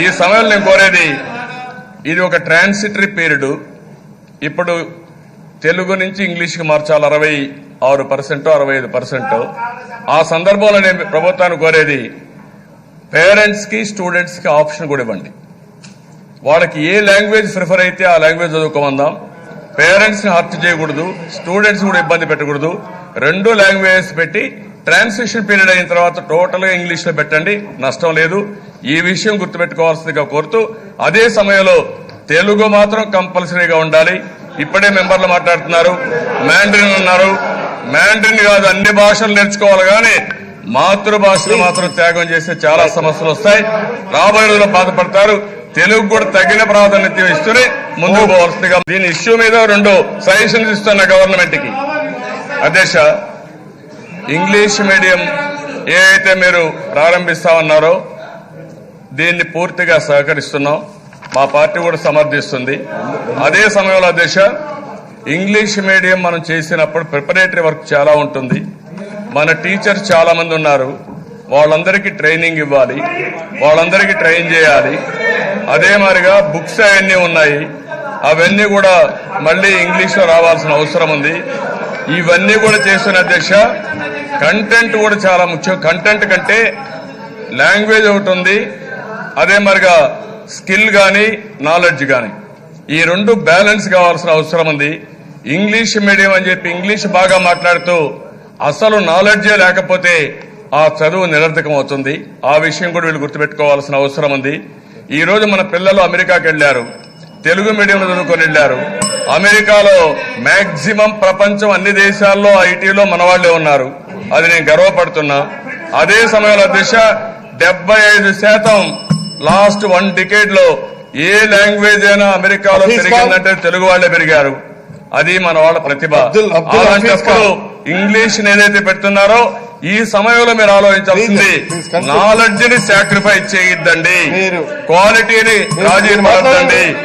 ఈ సమయంలో నేను కోరేది ఇది ఒక ట్రాన్సిటరీ పీరియడ్. ఇప్పుడు తెలుగు నుంచి ఇంగ్లీష్కి మార్చాలి అరవై ఆరు పర్సెంట్ అరవై ఐదు పర్సెంట్. ఆ సందర్భంలో నేను ప్రభుత్వాన్ని కోరేది పేరెంట్స్కి స్టూడెంట్స్కి ఆప్షన్ కూడా ఇవ్వండి. వాళ్ళకి ఏ లాంగ్వేజ్ ప్రిఫర్ అయితే ఆ లాంగ్వేజ్ చదువుకోమందాం. పేరెంట్స్ని హర్ట్ చేయకూడదు స్టూడెంట్స్ కూడా ఇబ్బంది పెట్టకూడదు. రెండు లాంగ్వేజెస్ పెట్టి ట్రాన్స్లేషన్ పీరియడ్ అయిన తర్వాత టోటల్గా ఇంగ్లీష్లో పెట్టండి నష్టం లేదు. ఈ విషయం గుర్తుపెట్టుకోవాల్సిందిగా కోరుతూ అదే సమయంలో తెలుగు మాత్రం కంపల్సరీగా ఉండాలి. ఇప్పుడే మెంబర్లు మాట్లాడుతున్నారు. మ్యాండ్రిన్ ఉన్నారు. మ్యాండ్రిన్ కాదు అన్ని భాషలు నేర్చుకోవాలి కానీ మాతృభాషను మాత్రం త్యాగం చేస్తే చాలా సమస్యలు వస్తాయి. రాబోయే రోజుల్లో బాధపడతారు. తెలుగు కూడా తగిన ప్రాధాన్యత ఇస్తూనే ముందుకు పోవాల్సిందిగా దీని ఇష్యూ మీద రెండు సజెషన్స్ ఇస్తున్న గవర్నమెంట్కి అధ్యక్ష ఇంగ్లీష్ మీడియం ఏ అయితే మీరు ప్రారంభిస్తా ఉన్నారో దీన్ని పూర్తిగా సహకరిస్తున్నాం. మా పార్టీ కూడా సమర్థిస్తుంది. అదే సమయంలో అధ్యక్ష ఇంగ్లీష్ మీడియం మనం చేసినప్పుడు ప్రిపరేటరీ వర్క్ చాలా ఉంటుంది. మన టీచర్స్ చాలా మంది ఉన్నారు. వాళ్ళందరికీ ట్రైనింగ్ ఇవ్వాలి. వాళ్ళందరికీ ట్రైన్ చేయాలి. అదే మాదిరిగా బుక్స్ అవన్నీ ఉన్నాయి. అవన్నీ కూడా మళ్ళీ ఇంగ్లీష్లో రావాల్సిన అవసరం ఉంది. ఇవన్నీ కూడా చేస్తున్న అధ్యక్ష కంటెంట్ కూడా చాలా ముఖ్యం. కంటెంట్ కంటే లాంగ్వేజ్ ఒకటి ఉంది. అదే మరిగా స్కిల్ కానీ నాలెడ్జ్ కానీ ఈ రెండు బ్యాలెన్స్ కావాల్సిన అవసరం ఉంది. ఇంగ్లీష్ మీడియం అని చెప్పి ఇంగ్లీష్ బాగా మాట్లాడుతూ అసలు నాలెడ్జే లేకపోతే ఆ చదువు నిరర్థకం అవుతుంది. ఆ విషయం కూడా వీళ్ళు గుర్తుపెట్టుకోవాల్సిన అవసరం ఉంది. ఈ రోజు మన పిల్లలు అమెరికాకి వెళ్ళారు తెలుగు మీడియంలో చదువుకొని వెళ్ళారు అమెరికాలో మాక్సిమం ప్రపంచం అన్ని దేశాల్లో ఐటీలో మన వాళ్ళే ఉన్నారు. అది నేను గర్వపడుతున్నా. అదే సమయంలో దిశ డెబ్బై ఐదు శాతం లాస్ట్ వన్ డికేడ్లో ఏ లాంగ్వేజ్ అయినా అమెరికాలో పెరిగిందంటే తెలుగు వాళ్ళే పెరిగారు. అది మన వాళ్ళ ప్రతిభ. అలాంటప్పుడు ఇంగ్లీష్ ఏదైతే పెడుతున్నారో ఈ సమయంలో మీరు ఆలోచించాల్సింది. నాలెడ్జ్ని సాక్రిఫైస్ చేయొద్దండి. క్వాలిటీని రాజీ. పడద్దండి